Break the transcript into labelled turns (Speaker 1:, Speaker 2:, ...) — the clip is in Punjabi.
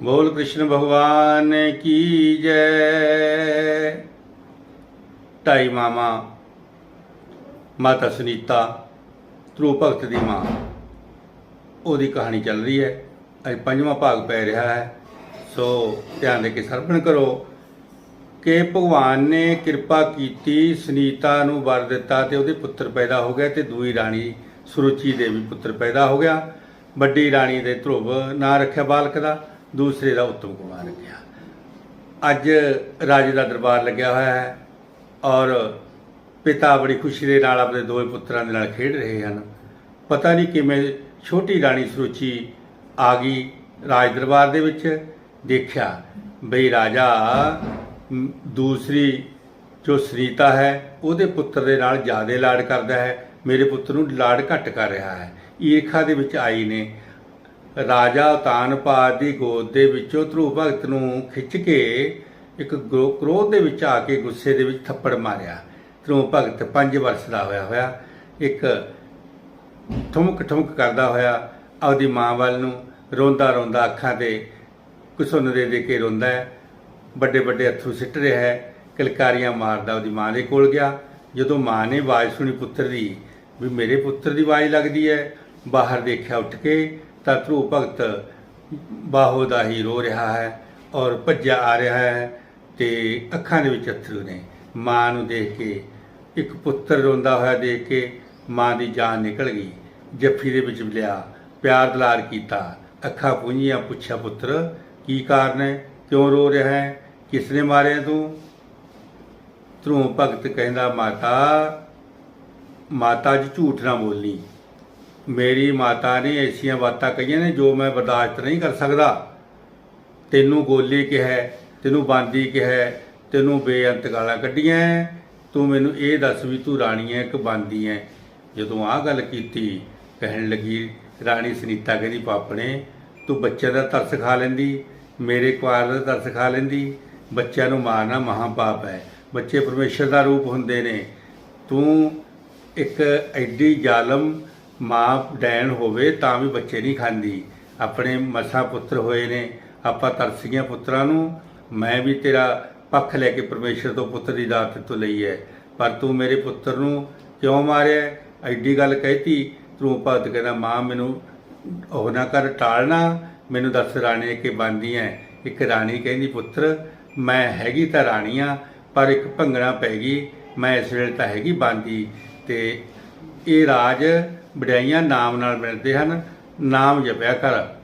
Speaker 1: बोल कृष्ण भगवान की जय ਢਾਈ ਮਾਮਾ ਮਾਤਾ ਸੁਨੀਤਾ ਧਰੂ ਭਗਤ ਦੀ ਮਾਂ ਉਹਦੀ ਕਹਾਣੀ ਚੱਲ ਰਹੀ ਹੈ ਅੱਜ ਪੰਜਵਾਂ ਭਾਗ ਪੈ ਰਿਹਾ ਹੈ ਸੋ ਧਿਆਨ ਦੇ ਕੇ ਸਰਵਣ ਕਰੋ ਕਿ ਭਗਵਾਨ ਨੇ ਕਿਰਪਾ ਕੀਤੀ ਸੁਨੀਤਾ ਨੂੰ ਵਰ ਦਿੱਤਾ ਤੇ ਉਹਦੇ ਪੁੱਤਰ ਪੈਦਾ ਹੋ ਗਿਆ ਤੇ ਦੂਈ ਰਾਣੀ ਸੁਰੁਚੀ ਦੇ ਵੀ ਪੁੱਤਰ ਪੈਦਾ ਹੋ ਗਿਆ ਵੱਡੀ ਰਾਣੀ ਦੇ ਧਰੁਵ ਨਾਂ ਰੱਖਿਆ ਬਾਲਕ ਦਾ ਦੂਸਰੇ ਦਾ ਉੱਤਮ ਕੁਮਾਰ ਗਿਆ ਅੱਜ ਰਾਜੇ ਦਾ ਦਰਬਾਰ ਲੱਗਿਆ ਹੋਇਆ ਹੈ ਔਰ ਪਿਤਾ ਬੜੀ ਖੁਸ਼ੀ ਦੇ ਨਾਲ ਆਪਣੇ ਦੋਵੇਂ ਪੁੱਤਰਾਂ ਦੇ ਨਾਲ ਖੇਡ ਰਹੇ ਹਨ। ਪਤਾ ਨਹੀਂ ਕਿਵੇਂ ਛੋਟੀ ਰਾਣੀ ਸੁਰੁਚੀ ਆ ਗਈ ਰਾਜ ਦਰਬਾਰ ਦੇ ਵਿੱਚ, ਦੇਖਿਆ ਬਈ ਰਾਜਾ ਦੂਸਰੀ ਜੋ ਸਰੀਤਾ ਹੈ, ਉਹਦੇ ਪੁੱਤਰ ਦੇ ਨਾਲ ਜ਼ਿਆਦਾ ਲਾਡ ਕਰਦਾ ਹੈ, ਮੇਰੇ ਪੁੱਤਰ ਨੂੰ ਲਾਡ ਘੱਟ ਕਰ ਰਿਹਾ ਹੈ। ਈਰਖਾ ਦੇ ਵਿੱਚ ਆਈ ਨੇ। ਰਾਜਾ ਉਤਾਨਪਾਦ ਦੀ ਗੋਦ ਦੇ ਵਿੱਚੋਂ ਧਰੂ ਭਗਤ ਨੂੰ ਖਿੱਚ ਕੇ ਇੱਕ ਗ੍ਰੋ- ਕ੍ਰੋਧ ਦੇ ਵਿੱਚ ਆ ਕੇ ਗੁੱਸੇ ਦੇ ਵਿੱਚ ਥੱਪੜ ਮਾਰਿਆ। ਧਰੂ ਭਗਤ 5 ਵਰਸ਼ ਦਾ ਹੋਇਆ ਹੋਇਆ, ਇੱਕ ਠੁਮਕ ਠੁਮਕ ਕਰਦਾ ਹੋਇਆ, ਆਪਦੀ ਮਾਂ ਵੱਲ ਨੂੰ ਰੋਂਦਾ ਰੋਂਦਾ ਅੱਖਾਂ ਤੇ ਕੁਸੁੰਨ ਦੇ ਦੇ ਕੇ ਰੋਂਦਾ ਹੈ। ਵੱਡੇ ਵੱਡੇ ਅਥਰੂ ਸਿੱਟ ਰਿਹਾ ਹੈ, ਕਿਲਕਾਰੀਆਂ ਮਾਰਦਾ ਉਹਦੀ ਮਾਂ ਦੇ ਕੋਲ ਗਿਆ। ਜਦੋਂ ਮਾਂ ਨੇ ਆਵਾਜ਼ ਸੁਣੀ ਪੁੱਤਰ ਦੀ, ਵੀ ਮੇਰੇ ਪੁੱਤਰ ਦੀ ਆਵਾਜ਼ ਲੱਗਦੀ ਹੈ, ਬਾਹਰ ਦੇਖਿਆ ਉੱਠ ਕੇ ਤਾਂ ਧਰੂ ਭਗਤ ਬਾਹੋ ਦਾ ਹੀ ਰੋ ਰਿਹਾ ਹੈ ਔਰ ਭੱਜਿਆ ਆ ਰਿਹਾ ਹੈ ਤੇ ਅੱਖਾਂ ਦੇ ਵਿੱਚ ਅਥਰੂ ਨੇ। ਮਾਂ ਨੂੰ ਦੇਖ ਕੇ, ਇੱਕ ਪੁੱਤਰ ਰੋਂਦਾ ਹੋਇਆ ਦੇਖ ਕੇ ਮਾਂ ਦੀ ਜਾਨ ਨਿਕਲ ਗਈ। ਜੱਫੀ ਦੇ ਵਿੱਚ ਲਿਆ, ਪਿਆਰ ਦਲਾਰ ਕੀਤਾ, ਅੱਖਾਂ ਪੂੰਝੀਆਂ ਪੁੱਛਿਆ, ਪੁੱਤਰ, ਕੀ ਕਾਰਨ ਹੈ? ਕਿਉਂ ਰੋ ਰਿਹਾ ਹੈ? ਕਿਸ ਨੇ ਮਾਰਿਆ ਤੂੰ? ਧਰੂ ਭਗਤ ਕਹਿੰਦਾ, ਮਾਤਾ ਮਾਤਾ ਜੀ ਝੂਠ ਨਾ ਬੋਲੀ ਮੇਰੀ ਮਾਤਾ ਨੇ ਐਸੀਆਂ ਬਾਤਾਂ ਕਹੀਆਂ ਨੇ ਜੋ ਮੈਂ ਬਰਦਾਸ਼ਤ ਨਹੀਂ ਕਰ ਸਕਦਾ। ਤੈਨੂੰ ਗੋਲੀ ਕਿਹਾ ਤੈਨੂੰ ਬਾਂਦੀ ਕਿਹਾ ਤੈਨੂੰ ਬੇਅੰਤ ਗਾਲਾਂ ਕੱਢੀਆਂ ਤੂੰ ਮੈਨੂੰ ਇਹ ਦੱਸ ਵੀ ਤੂੰ ਰਾਣੀ ਹੈ ਕਿ ਬਾਂਦੀ ਹੈ? ਜਦੋਂ ਆਹ ਗੱਲ ਕੀਤੀ, ਕਹਿਣ ਲੱਗੀ, ਰਾਣੀ ਸੁਨੀਤਾ ਕਹਿੰਦੀ ਪਾਪਣੇ ਤੂੰ ਬੱਚਿਆਂ ਦਾ ਤਰਸ ਖਾ ਲੈਂਦੀ, ਮੇਰੇ ਕੁਆਰ ਦਾ ਤਰਸ ਖਾ ਲੈਂਦੀ। ਬੱਚਿਆਂ ਨੂੰ ਮਾਰਨਾ ਮਹਾ ਪਾਪ ਹੈ। ਬੱਚੇ ਪਰਮੇਸ਼ਰ ਦਾ ਰੂਪ ਹੁੰਦੇ ਨੇ। ਤੂੰ ਇੱਕ ਐਡੀ ਜ਼ਾਲਮ ਮਾਂ ਡੈਣ ਹੋਵੇ ਤਾਂ ਵੀ ਬੱਚੇ ਨਹੀਂ ਖਾਂਦੀ। ਆਪਣੇ ਮਸਾ ਪੁੱਤਰ ਹੋਏ ਨੇ। ਆਪਾਂ ਤਰਸੀਆਂ ਪੁੱਤਰਾਂ ਨੂੰ, ਮੈਂ ਵੀ ਤੇਰਾ ਪੱਖ ਲੈ ਕੇ ਪਰਮੇਸ਼ਰ ਤੋਂ ਪੁੱਤਰ ਦੀ ਦਾਤ ਤੋਂ ਲਈ ਹੈ ਪਰ ਤੂੰ ਮੇਰੇ ਪੁੱਤਰ ਨੂੰ ਕਿਉਂ ਮਾਰਿਆ? ਐਡੀ ਗੱਲ ਕਹਿਤੀ ਤੂੰ ਭਗਤ ਕਹਿੰਦਾ, ਮਾਂ, ਮੈਨੂੰ ਉਹ ਨਾ ਕਰ ਟਾਲਣਾ ਮੈਨੂੰ ਦੱਸ ਰਾਣੀ ਕਿ ਬੰਦੀ ਹੈ ਇੱਕ ਰਾਣੀ ਕਹਿੰਦੀ, ਪੁੱਤਰ, ਮੈਂ ਹੈਗੀ ਤਾਂ ਰਾਣੀ ਆ, ਪਰ ਇੱਕ ਭੰਗਣਾ ਪੈ ਗਈ। ਮੈਂ ਇਸ ਵੇਲੇ ਤਾਂ ਹੈਗੀ ਬੰਦੀ ਤੇ ਇਹ ਰਾਜ ਵਡਿਆਈਆਂ ਨਾਮ ਨਾਲ ਮਿਲਦੇ ਹਨ। ਨਾਮ ਜਪਿਆ ਕਰ।